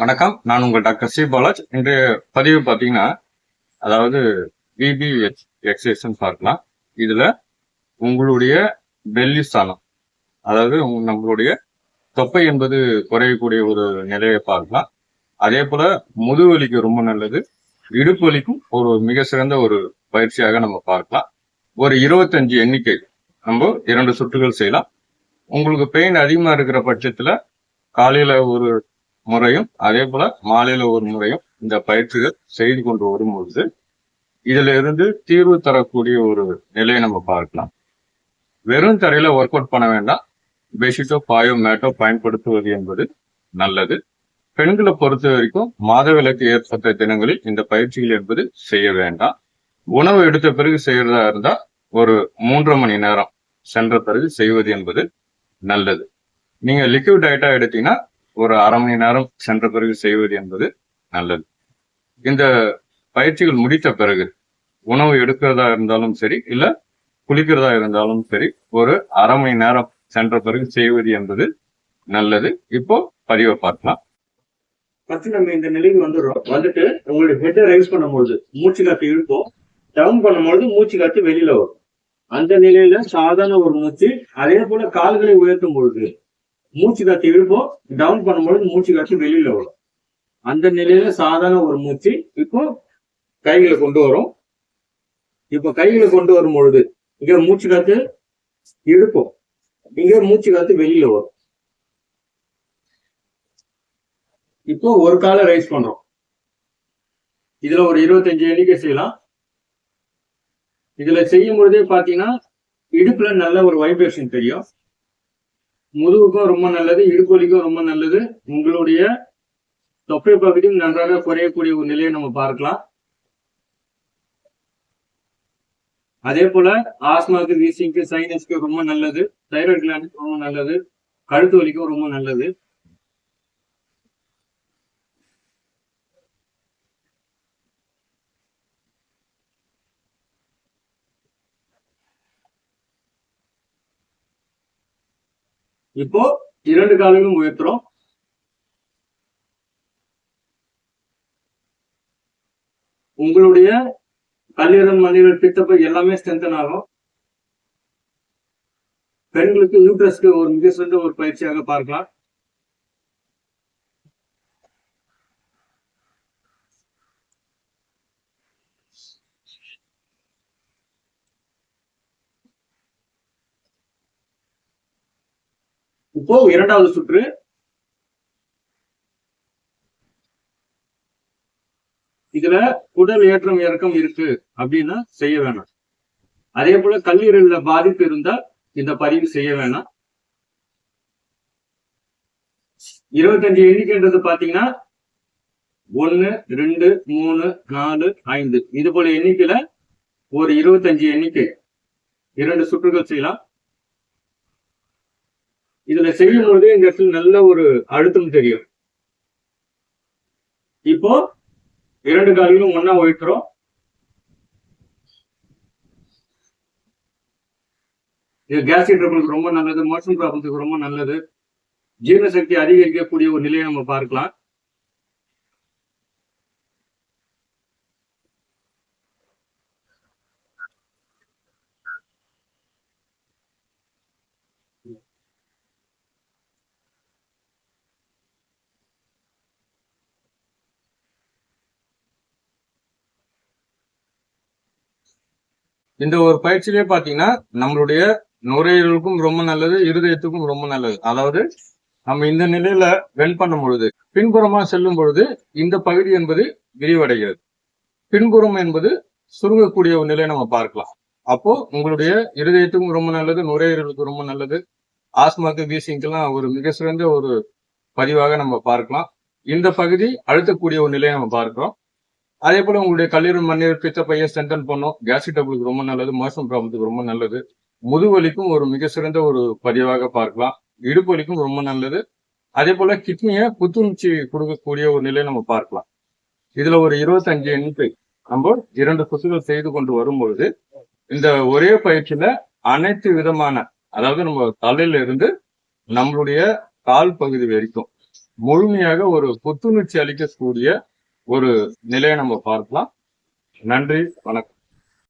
வணக்கம். நான் உங்கள் டாக்டர் சி. பாலாஜ். இன்று பதிவு பார்த்தீங்கன்னா அதாவது பிபி எக்ஸசைஸ்ன்னு பார்க்கலாம். இதில் உங்களுடைய பெல்லி ஸ்தானம் அதாவது நம்மளுடைய தொப்பை என்பது குறையக்கூடிய ஒரு நிலையை பார்க்கலாம். அதே போல் முதுவலிக்கு ரொம்ப நல்லது. இடுப்பு வலிக்கும் ஒரு மிக சிறந்த ஒரு பயிற்சியாக நம்ம பார்க்கலாம். ஒரு இருபத்தஞ்சு எண்ணிக்கை நம்ம இரண்டு சுற்றுகள் செய்யலாம். உங்களுக்கு பெயின் அதிகமாக இருக்கிற பட்சத்தில் காலையில் ஒரு முறையும் அதே போல மாலையில ஒரு முறையும் இந்த பயிற்சிகள் செய்து கொண்டு வரும்பொழுது இதுல இருந்து தீர்வு தரக்கூடிய ஒரு நிலையை நம்ம பார்க்கலாம். வெறும் தரையில ஒர்க் அவுட் பண்ண வேண்டாம். பெட்ஷீட்டோ பாயோ மேட்டோ பயன்படுத்துவது என்பது நல்லது. பெண்களை பொறுத்த வரைக்கும் மாதவிலக்கு ஏற்பட்ட தினங்களில் இந்த பயிற்சிகள் என்பது செய்ய வேண்டாம். உணவு எடுத்த பிறகு செய்யறதா இருந்தா ஒரு மூன்றரை மணி நேரம் சென்ற பிறகு செய்வது என்பது நல்லது. நீங்க லிக்விட் டயட்டா எடுத்தீங்கன்னா ஒரு அரை மணி நேரம் சென்ற பிறகு செய்வது என்பது நல்லது. இந்த பயிற்சிகள் முடித்த பிறகு உணவு எடுக்கிறதா இருந்தாலும் சரி இல்ல குளிக்கிறதா இருந்தாலும் சரி ஒரு அரை மணி நேரம் சென்ற பிறகு செய்வது என்பது நல்லது. இப்போ பதிவை பார்க்கலாம். ஃபர்ஸ்ட் நம்ம இந்த நிலைக்கு வந்துடுறோம். வந்துட்டு உங்களுடைய ஹெட்டை ரைஸ் பண்ணும்போது மூச்சு காத்து இழுப்போம். டவுன் பண்ணும்போது மூச்சு காத்து வெளியில வரும். அந்த நிலையில சாதாரண ஒரு மூச்சு அதே போல கால்களை உயர்த்தும் பொழுது மூச்சு காத்து இழுப்போம் டவுன் பண்ணும்போது மூச்சு காத்து வெளியில வரும். அந்த நிலையில சாதாரண ஒரு மூச்சு இப்போ கைகளை கொண்டு வரும். இப்போ கைகளை கொண்டு வரும் பொழுது இங்க மூச்சு காத்து இழுப்போம் இங்க மூச்சு காத்து வெளியில வரும். இப்போ ஒரு காலை ரைஸ் பண்றோம். இதுல ஒரு இருபத்தஞ்சு எண்ணிக்கை செய்யலாம். இதுல செய்யும் பொழுதே பாத்தீங்கன்னா இடுப்புல நல்ல ஒரு வைப்ரேஷன் தெரியும். முதுகுக்கும் ரொம்ப நல்லது இடுப்பு ரொம்ப நல்லது. உங்களுடைய தொப்பை பகுதியும் நன்றாக குறையக்கூடிய ஒரு நிலையை நம்ம பார்க்கலாம். அதே போல ஆஸ்மாக்கு வீசிங்க்கு சைனஸ்க்கு ரொம்ப நல்லது. தைராய்டு கிளாண்டுக்கு ரொம்ப நல்லது. கழுத்து வலிக்கும் ரொம்ப நல்லது. இப்போ இரண்டு காலங்களும் உயர்த்துறோம். உங்களுடைய கல்லீரல் மண்ணீரல் பித்தப்பை எல்லாமே ஸ்ட்ரென்தன் ஆகும். பெண்களுக்கு யூட்ரஸ்க்கு ஒரு மிக சிறந்த ஒரு பயிற்சியாக பார்க்கலாம். இப்போ இரண்டாவது சுற்று. இதுல உடல் ஏற்றம் இறக்கம் இருக்கு அப்படின்னா செய்ய வேணாம். அதே போல கல்லீரல்ல பாதிப்பு இருந்தா இந்த பதிவு செய்ய வேணாம். இருபத்தஞ்சு எண்ணிக்கைன்றது பாத்தீங்கன்னா ஒன்னு ரெண்டு மூணு நாலு ஐந்து. இது போல எண்ணிக்கையில ஒரு இருபத்தஞ்சு எண்ணிக்கை. இரண்டு சுற்றுகள் செய்யலாம். இதுல செய்யும் பொழுது இந்த இடத்துல நல்ல ஒரு அழுத்தம் தெரியும். இப்போ இரண்டு கால்களும் ஒன்னா ஒழிக்கிறோம் இது கேஸ்ட்ரிக் ட்ரபிளுக்கு ரொம்ப நல்லது மோஷன் ப்ராப்ளத்துக்கு ரொம்ப நல்லது. ஜீரண சக்தி அதிகரிக்கக்கூடிய ஒரு நிலையை நம்ம பார்க்கலாம். இந்த ஒரு பயிற்சியிலே பாத்தீங்கன்னா நம்மளுடைய நுரையீரலுக்கும் ரொம்ப நல்லது இருதயத்துக்கும் ரொம்ப நல்லது. அதாவது நம்ம இந்த நிலையில வென் பண்ணும் பொழுது பின்புறமா செல்லும் பொழுது இந்த பகுதி என்பது விரிவடைகிறது. பின்புறம் என்பது சுருங்கக்கூடிய ஒரு நிலையை நம்ம பார்க்கலாம். அப்போ உங்களுடைய இருதயத்துக்கும் ரொம்ப நல்லது நுரையீரலுக்கு ரொம்ப நல்லது. ஆஸ்மாக்கு வீசிங்கெல்லாம் ஒரு மிக சிறந்த ஒரு பதிவாக நம்ம பார்க்கலாம். இந்த பகுதி அழுத்தக்கூடிய ஒரு நிலையை நம்ம பார்க்கிறோம். அதே போல உங்களுடைய கல்லீரல் மண்ணீர் பித்த பைய ஸ்ட்ரென்தன் பண்ணும். கேஸ்ட்ரிக் டபுளுக்கு ரொம்ப நல்லது மோஷன் ப்ராப்ளத்துக்கு ரொம்ப நல்லது. முதுவலிக்கும் ஒரு மிக சிறந்த ஒரு பதிவாக பார்க்கலாம். இடுப்பு வலிக்கும் ரொம்ப நல்லது. அதே போல கிட்னியை புத்துணர்ச்சி கொடுக்கக்கூடிய ஒரு நிலையை நம்ம பார்க்கலாம். இதுல ஒரு இருபத்தஞ்சு எண்ணிக்கை நம்ம இரண்டு சுற்றுகள் செய்து கொண்டு வரும்பொழுது இந்த ஒரே பயிற்சியில அனைத்து விதமான அதாவது நம்ம தலையில இருந்து நம்மளுடைய கால் பகுதி வரைக்கும் முழுமையாக ஒரு புத்துணர்ச்சி அளிக்கக்கூடிய ஒரு நிலையை நம்ம பார்க்கலாம். நன்றி வணக்கம்.